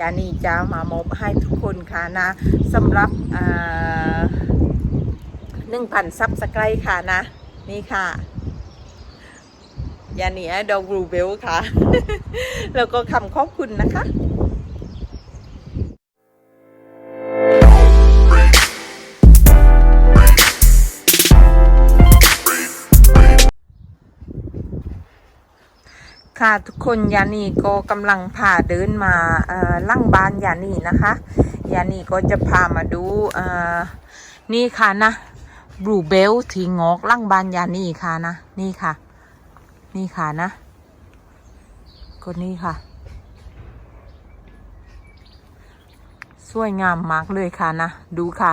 ยานีจะมามอบให้ทุกคนค่ะนะสำหรับหนึ่งพันซับสไครต์ค่ะนะ นี่ค่ะยานีดอลบลูเบลค่ะ แล้วก็คำขอบคุณนะคะ ค่ะทุกคนยานีก็กำลังพาเดินมาล่างบ้านยานีนะคะยานีก็จะพามาดูนี่ค่ะนะบลูเบลที่งอกล่างบ้านยานีค่ะนะนี่ค่ะ นี่ค่ะนะก็นี่ค่ะ สวยงามมากเลยค่ะนะดูค่ะ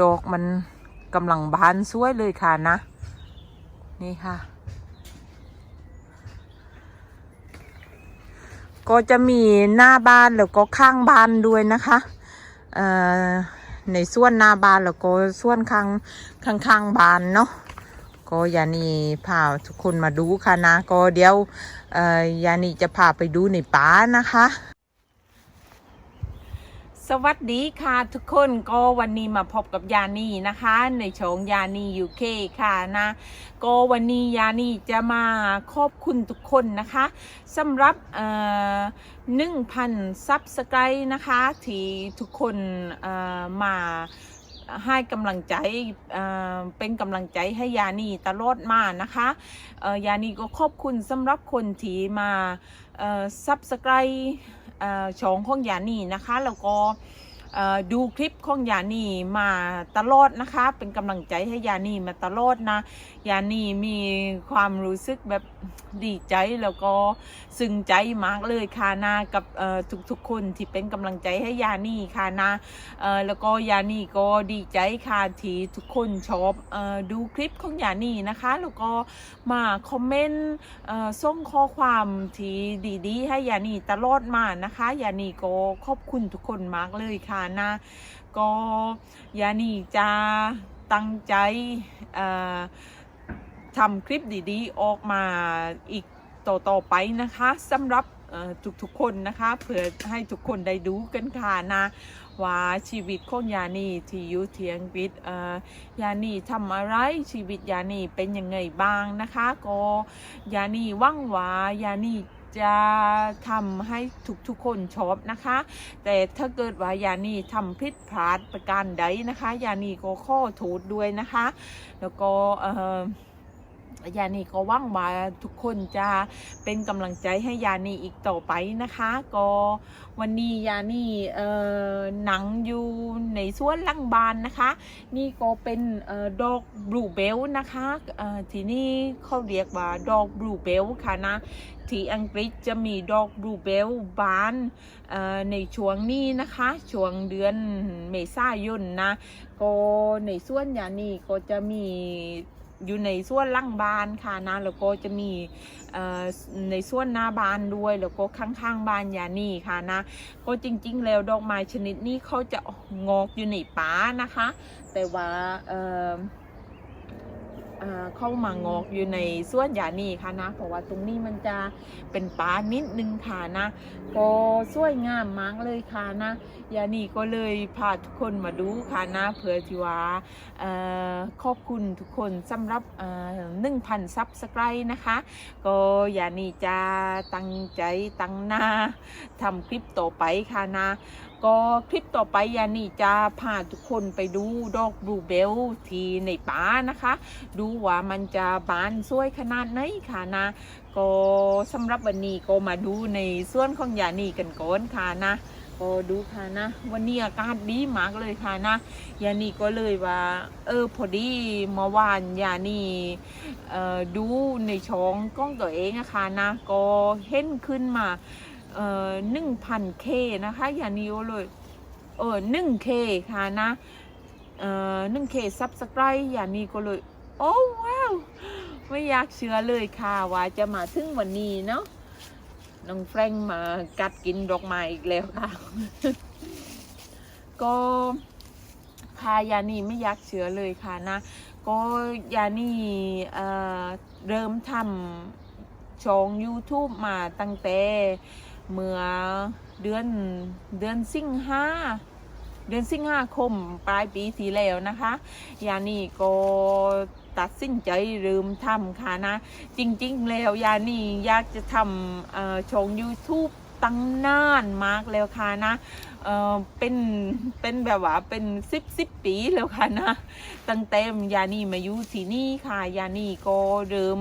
ดอกมันกำลังบานสวยเลยค่ะนะ นี่ค่ะ ก็จะมีหน้าบ้านแล้วก็ข้างบ้านด้วยนะคะเอ่อในส่วนหน้าบ้านแล้วก็ส่วนข้างข้างข้างบ้านเนาะก็ยานีพาทุกคนมาดูค่ะนะก็เดี๋ยวเอ่อยานีจะพาไปดูในป่านะคะ สวัสดีค่ะทุกคนก็วันนี้มาพบกับยานีนะคะ ในช่องยานียูเคค่ะนะก็วันนี้ยานีจะมาขอบคุณทุกคนนะคะสำหรับหนึ่งพันซับสไครต์นะคะ ที่ทุกคนเอ่อมา ให้กำลังใจเป็นกำลังใจให้ยานีตลอดมานะคะยานีก็ขอบคุณสำหรับคนที่มาซับสไครช่องของยานีนะคะ แล้วก็ ดูคลิปของยานีมาตลอดนะคะ เป็นกำลังใจให้ยานีมาตลอดนะ ยานีมีความรู้สึกแบบดีใจแล้วก็ซึ้งใจมากเลยค่ะนะกับทุกๆคนที่เป็นกำลังใจให้ยานีค่ะนะแล้วก็ยานีก็ดีใจค่ะที่ทุกคนชอบอดูคลิปของยานีนะคะ แล้วก็มาคอมเมนต์ส่งข้อความที่ดีๆ ให้ยานีตลอดมานะคะ ยานีก็ขอบคุณทุกคนมากเลยค่ะนะ ก็ยานีจะตั้งใจทำคลิปดีๆ ออกมาอีกต่อๆไปนะคะสำหรับทุกๆคนนะคะเพื่อให้ทุกคนได้ดูกันค่ะนะว่าชีวิตของยานีที่อยู่ที่อังกฤษยานีทำอะไรชีวิตยานีเป็นยังไงบ้างนะคะ ก็ยานีว่างว่ายานี จะทำให้ทุกๆคนชอบนะคะ แต่ถ้าเกิดว่ายานีทำผิดพลาดประการใดนะคะ ยานีก็ข้อโทษด้วยนะคะ แล้วก็เอ่อ ยานีก็ว่างว่าทุกคนจะเป็นกำลังใจให้ยานีอีกต่อไปนะคะ ก็วันนี้ยานีเอ่อหนังอยู่ในสวนลังบานนะคะ นี่ก็เป็นเอ่อดอกบลูเบลนะคะเอ่อที่นี่เขาเรียกว่าดอกบลูเบลค่ะนะที่อังกฤษจะมีดอกบลูเบลบานเอ่อในช่วงนี้นะคะ ช่วงเดือนเมษายนนะ ก็ในส่วนยานีก็จะมี อยู่ในส่วนล่างบานค่ะนะแล้วก็จะมีในส่วนหน้าบานด้วย แล้วก็ข้างๆบานยานีค่ะนะ ก็จริงๆ แล้วดอกไม้ชนิดนี้เขาจะงอกอยู่ในป่านะคะ แต่ว่า เข้ามางอกอยู่ในส่วนยานีค่ะนะ เพราะว่าตรงนี้มันจะเป็นป่านิดนึงค่ะนะก็สวยงามมากเลยค่ะนะยานีก็เลยพาทุกคนมาดูค่ะนะเผื่อที่ว่าขอบคุณทุกคนสำหรับหนึ่งพันซับสไคร์นะคะ ก็ยานีจะตั้งใจตั้งหน้าทำคลิปต่อไปค่ะนะ ก็คลิปต่อไปยานีจะพาทุกคนไปดูดอกบลูเบลที่ในป่านะคะ ดูว่ามันจะบานสวยขนาดไหนค่ะนะ ก็สำหรับวันนี้ก็มาดูในส่วนของยานีกันก่อนค่ะนะก็ดูค่ะนะ วันนี้อากาศดีมากเลยค่ะนะยานีก็เลยว่า เออพอดีเมื่อวานยานีเอ่อดูในช่องกล้องตัวเองอะค่ะนะ ก็เห็นขึ้นมา เอ่อหนึ่งพันเคนะคะยานีก็เลยเออหนึ่งเคค่ะนะเอ่อหนึ่งเคซับสไครต์ยานีก็เลย โอ้ว้าว ไม่อยากเชื่อเลยค่ะ ว่าจะมาถึงวันนี้เนาะน้องแฟรงมากัดกินดอกไม้อีกแล้วค่ะ ก็พายานีไม่อยากเชื่อเลยค่ะนะ ก็ยานีเอ่อเริ่มทำช่อง YouTube มาตั้งแต่ เมื่อเดือนเดือนสิงหาเดือนสิงหาคมปลายปีที่แล้วนะคะยานี่ก็ตัดสินใจเริ่มทำค่ะนะ จริง ๆ แล้วยานี่อยากจะทำช่อง YouTube ตั้งนานมากแล้วค่ะนะเออเป็น เป็นแบบว่าเป็นสิบสิบปีแล้วค่ะนะ ตั้งแต่ยานี่มาอยู่ที่นี่ค่ะ ยานี่ก็เริ่ม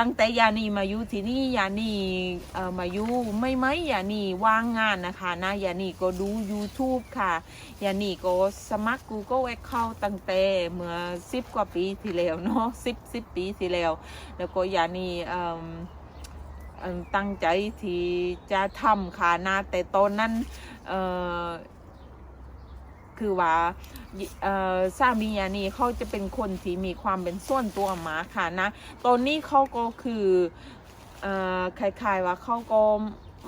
ตั้งแต่ยานีมาอยู่ที่นี่ยานีเอ่อมาอยู่ไม่ไหมยานีว่างงานนะคะนะยานีก็ดู YouTube ค่ะยานีก็สมัคร Google Account ตั้งแต่เมื่อสิบกว่าปีที่แล้วเนาะสิบสิบปีที่แล้ว แล้วก็ยานีเอ่อตั้งใจที่จะทำค่ะนะแต่ตอนนั้นเอ่อ คือว่าเอ่อสามียานี่เขาจะเป็นคนที่มีความเป็นส่วนตัวมากค่ะนะตอนนี้เขาก็คือคล้ายๆว่าเขาก็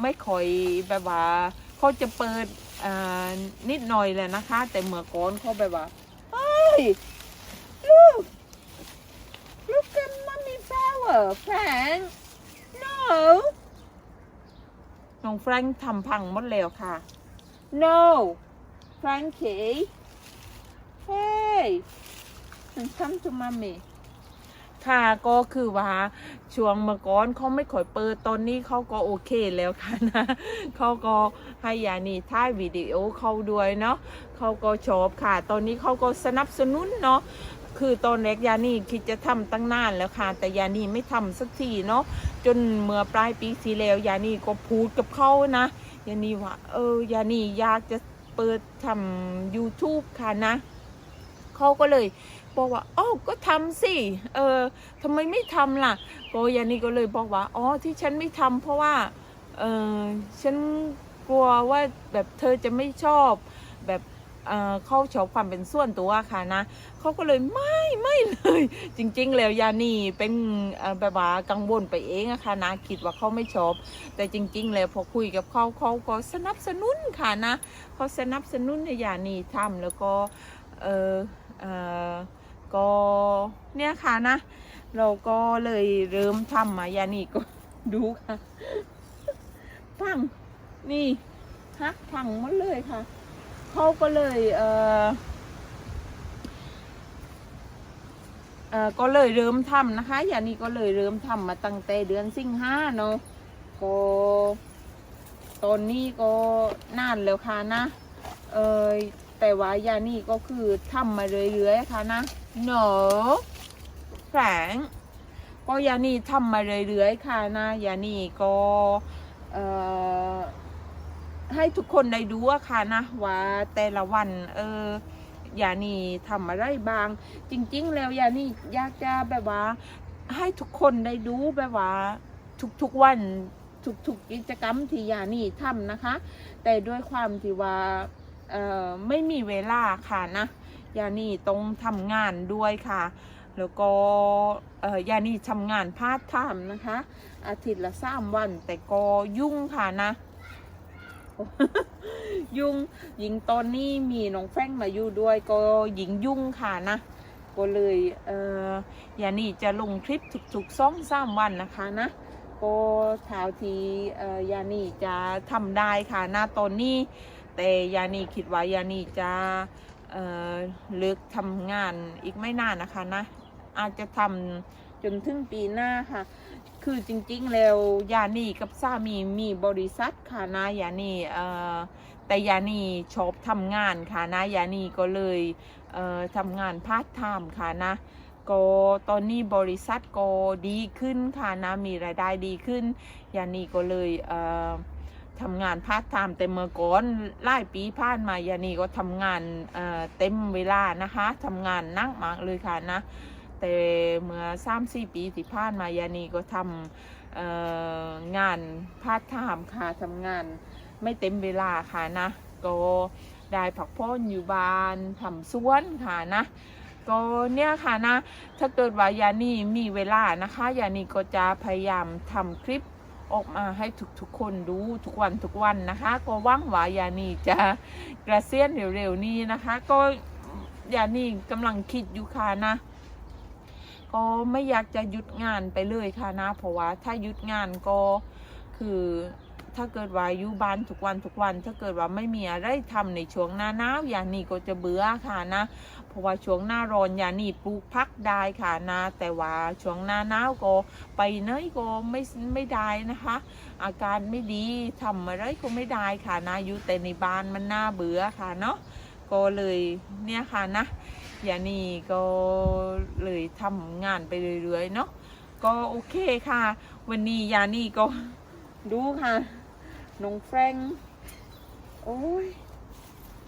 ไม่ค่อยแบบว่าเขาจะเปิดนิดหน่อยเลยนะคะ แต่เมื่อก่อนเขาแบบว่าเฮ้ย look look at mommy flower Frank no น้องแฟรงค์ทำพังหมดแล้วค่ะ no Frankie hey come to mommy ค่ะก็คือว่าช่วงเมื่อก่อนเขาไม่ค่อยเปิดตอนนี้เขาก็โอเคแล้วค่ะนะเขาก็ให้ยานี่ถ่ายวิดีโอเขาด้วยเนาะเขาก็ชอบค่ะ ตอนนี้เขาก็สนับสนุนเนาะคือตอนแรกยานี่คิดจะทำตั้งนานแล้วค่ะ แต่ยานี่ไม่ทำสักทีเนาะจนเมื่อปลายปีที่แล้วยานี่ก็พูดกับเขานะยานี่ว่าเออยานี่อยากจะ เปิดทำ YouTube ค่ะนะ เขาก็เลยบอกว่าอ๋อก็ทำสิ เออทำไมไม่ทำล่ะโกยานี่ก็เลยบอกว่า อ๋อ ที่ฉันไม่ทำเพราะว่า เออฉันกลัวว่าแบบเธอจะไม่ชอบแบบ เออเขาชอบความเป็นส่วนตัวค่ะนะเขาก็เลยไม่ไม่เลย จริง ๆ แล้วยานี่เป็นแบบว่ากังวลไปเองอะค่ะนะคิดว่าเขาไม่ชอบ แต่จริง ๆ แล้วพอคุยกับเขาเขาก็สนับสนุนค่ะนะเขาสนับสนุนให้ยานี่ทำแล้วก็เออเออก็เนี่ยค่ะนะ เราก็เลยเริ่มทำมายานี่ก็ดูค่ะพังนี่ฮักพังหมดเลยค่ะ เขาก็เลยเออเออก็เลยเริ่มทำนะคะยานี่ก็เลยเริ่มทำมาตั้งแต่เดือนสิงหาเนาะก็ตอนนี้ก็นานแล้วค่ะนะ เออแต่ว่ายานี่ก็คือทำมาเรื่อยๆค่ะนะ no แฝงก็ยานี่ทำมาเรื่อยๆค่ะนะยานี่ก็เออ ให้ทุกคนได้ดูอะค่ะนะว่าแต่ละวัน เออยานี่ทำอะไรบาง จริง ๆ แล้วยานี่อยากจะแบบว่า ให้ทุกคนได้ดูแบบว่า ทุกๆวันทุกๆกิจกรรมที่ยานี่ทำนะคะ แต่ด้วยความที่ว่าเอ่อไม่มีเวลาค่ะนะยานี่ต้องทำงานด้วยค่ะ แล้วก็เอ่อยานี่ทำงานพาร์ทไทม์นะคะ อาทิตย์ละสามวันแต่ก็ยุ่งค่ะนะ ยุ่งยิงตอนนี้มีน้องแฟงมาอยู่ด้วยก็ยิงยุ่งค่ะนะก็เลยเอ่อยานี่จะลงคลิปทุกๆสองสามวันนะคะนะก็เท้าทีเออยานี่จะทำได้ค่ะหนะตอนนี้ แต่ยานี่คิดว่ายานี่จะเออเลิกทำงานอีกไม่นานนะคะนะอาจจะทำจนถึงปีหน้าค่ะ คือจริงๆ แล้วยานีกับสามีมีบริษัทค่ะนะยานีเอ่อแต่ยานีชอบทำงานค่ะนะยานีก็เลยเอ่อทำงานพาร์ทไทม์ค่ะนะก็ตอนนี้บริษัทก็ดีขึ้นค่ะนะมีรายได้ดีขึ้นยานีก็เลยเอ่อทำงานพาร์ทไทม์แต่เมื่อก่อนหลายปีผ่านมายานีก็ทำงานเอ่อเต็มเวลานะคะทำงานนักมากเลยค่ะนะ แต่เมื่อสามสี่ปีที่ผ่านมายานีก็ทำงานพาร์ทไทม์ค่ะทำงานไม่เต็มเวลาค่ะนะก็ได้พักผ่นอยู่บ้านทำสวนค่ะนะก็เนี่ยค่ะนะ ถ้าเกิดว่ายานีมีเวลานะคะ ยานีก็จะพยายามทำคลิปออกมาให้ทุกๆคนดูทุกวันทุกวันนะคะ ก็ว่างว่ายานีจะกระเซียนเร็วๆนี้นะคะ ก็ยานีกำลังคิดอยู่ค่ะนะ ก็ไม่อยากจะหยุดงานไปเลยค่ะนะ เพราะว่าถ้าหยุดงานก็คือถ้าเกิดว่าอยู่บ้านทุกวันทุกวัน ถ้าเกิดว่าไม่มีอะไรทำในช่วงหน้าหนาวอย่างนี้ก็จะเบื่อค่ะนะ เพราะว่าช่วงหน้าร้อนอย่างนี้ปลูกพักได้ค่ะนะ แต่ว่าช่วงหน้าหนาวก็ไปไหนก็ไม่ไม่ได้นะคะ อาการไม่ดีทำอะไรก็ไม่ได้ค่ะนะอยู่แต่ในบ้านมันน่าเบื่อค่ะเนาะก็เลยเนี่ยค่ะนะ ยานีก็เลยทำงานไปเรื่อยๆเนาะก็โอเคค่ะ วันนี้ยานีก็ดูค่ะน้องแฟรงโอ้ย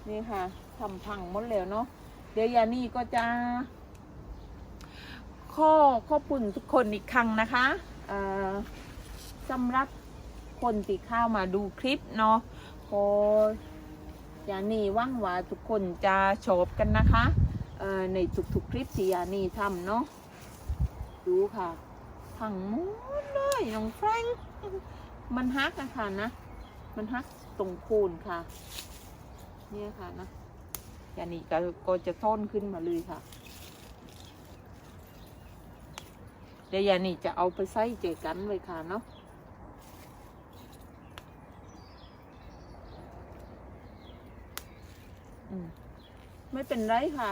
นี่ค่ะทำพังหมดแล้วเนาะเดี๋ยวยานีก็จะข้อขอบคุณทุกคนอีกครั้งนะคะเอ่อสำหรับคนที่เข้ามาดูคลิปเนาะก็ยานีหว่างว่าทุกคนจะชอบกันนะคะ ในทุกๆคลิปที่ยานีทำเนาะดูค่ะพังหมดเลยน้องแฟรงมันฮักอะค่ะนะ มันฮักตรงโคนค่ะ เนี่ยค่ะนะยานี่ก็ก็จะต้นขึ้นมาเลยค่ะเดี๋ยวยานี่จะเอาไปใส่เจกันไว้ค่ะเนาะไม่เป็นไรค่ะ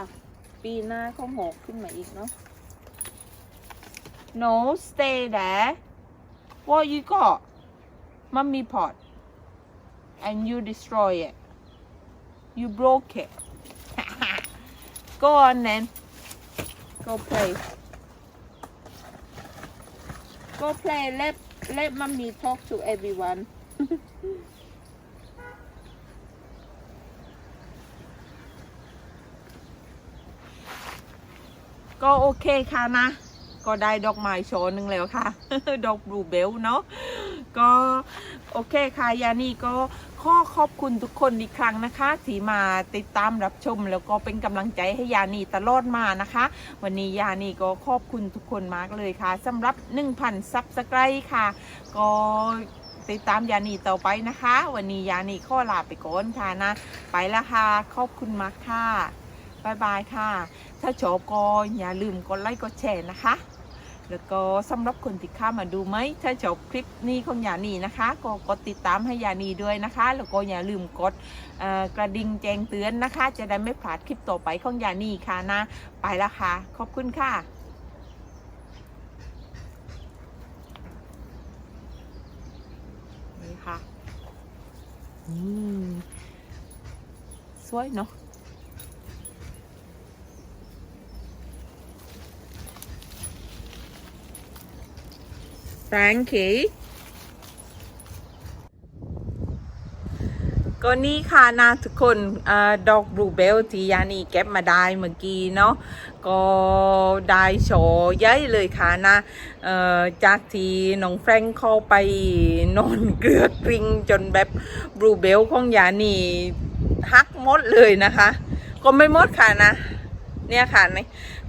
ปีหน้าเขาหกขึ้นมาอีกเนาะ No stay there What you got Mummy pot and you destroy it You broke it Go on then Go play Go play let let mommy talk to everyone ก็โอเคค่ะนะ ก็ได้ดอกไม้โชว์หนึ่งแล้วค่ะ ดอกบลูเบลเนาะก็โอเคค่ะยานี่ก็ขอขอบคุณทุกคนอีกครั้งนะคะที่มาติดตามรับชม แล้วก็เป็นกำลังใจให้ยานีตลอดมานะคะ วันนี้ยานีก็ขอบคุณทุกคนมากเลยค่ะสำหรับ 1,000ซับสไครต์ค่ะ ก็ติดตามยานีต่อไปนะคะ วันนี้ยานีข้อลาไปก่อนค่ะนะ ไปแล้วค่ะขอบคุณมากค่ะ บายบายค่ะ ถ้าชอบก็อย่าลืมกดไลค์กดแชร์นะคะ แล้วก็สำหรับคนที่เข้ามาดูไหม ถ้าชอบคลิปนี้ของยานีนะคะ ก็กดติดตามให้ยานีด้วยนะคะ แล้วก็อย่าลืมกดกระดิ่งแจ้งเตือนนะคะ จะได้ไม่พลาดคลิปต่อไปของยานีค่ะนะ ไปแล้วค่ะ ขอบคุณค่ะนี่ค่ะ อืม สวยเนาะ Frankie ก็นี่ค่ะนะทุกคนอดอกบลูเบลที่ยานีเก็บมาได้เมื่อกี้เนาะก็ได้โชว์ใหญ่เลยค่ะนะจากที่น้องแฟรงค์เข้าไปนอนเกลือกริงจนแบบบลูเบลของยานีหักหมดเลยนะคะ ก็ไม่หมดค่ะนะ เนี่ยค่ะนี่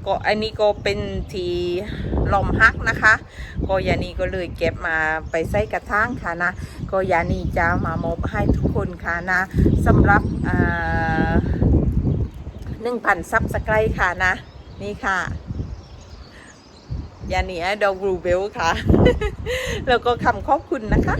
ก็อันนี้ก็เป็นทีลมฮักนะคะ ก็ยานีก็เลยเก็บมาไปใส่กระถางค่ะนะ ก็ยานีจะมามอบให้ทุกคนค่ะนะสำหรับหนึ่งพันซับสไครต์ค่ะนะ นี่ค่ะยานีดอกบลูเบลค่ะ แล้วก็คำขอบคุณนะคะ